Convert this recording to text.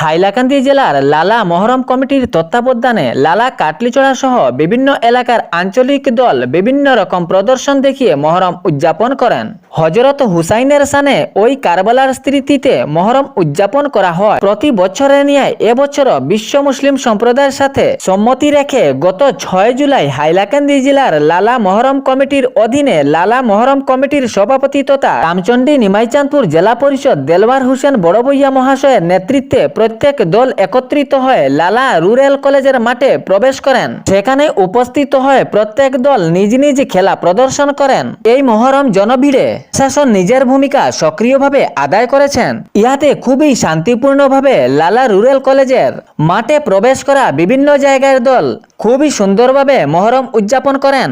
হাইলাকান্দি জেলার লালা মহরম কমিটির তত্ত্বাবধানে লালা কাটলিচড়া সহ বিভিন্ন এলাকার আঞ্চলিক দল বিভিন্ন রকম প্রদর্শন দেখিয়ে মহরম উদযাপন করেন। হজরত হুসাইনের সানে ওই কারবালার স্মৃতিতে মহরম উদযাপন করা হয়। প্রতি বছরের নিয়ে এবছর বিশ্ব মুসলিম সম্প্রদায়ের সাথে সম্মতি রেখে গত ছয় জুলাই হাইলাকান্দি জেলার লালা মহরম কমিটির অধীনে লালা মহরম কমিটির সভাপতি তথা রামচন্ডী নিমাইচাঁদপুর জেলা পরিষদ দেলওয়ার হোসেন বড়বইয়া মহাশয়ের নেতৃত্বে প্রত্যেক দল একত্রিত হয়ে লালা রুরাল কলেজের মাঠে প্রবেশ করেন। সেখানে উপস্থিত হয়ে প্রত্যেক দল নিজ নিজ খেলা প্রদর্শন করেন। এই মহরম জনভিড়ে শাসন নিজের ভূমিকা সক্রিয়ভাবে আদায় করেছেন। ইহাতে খুবই শান্তিপূর্ণভাবে লালা রুরাল কলেজের মাঠে প্রবেশ করা বিভিন্ন জায়গার দল খুবই সুন্দরভাবে মহরম উদযাপন করেন।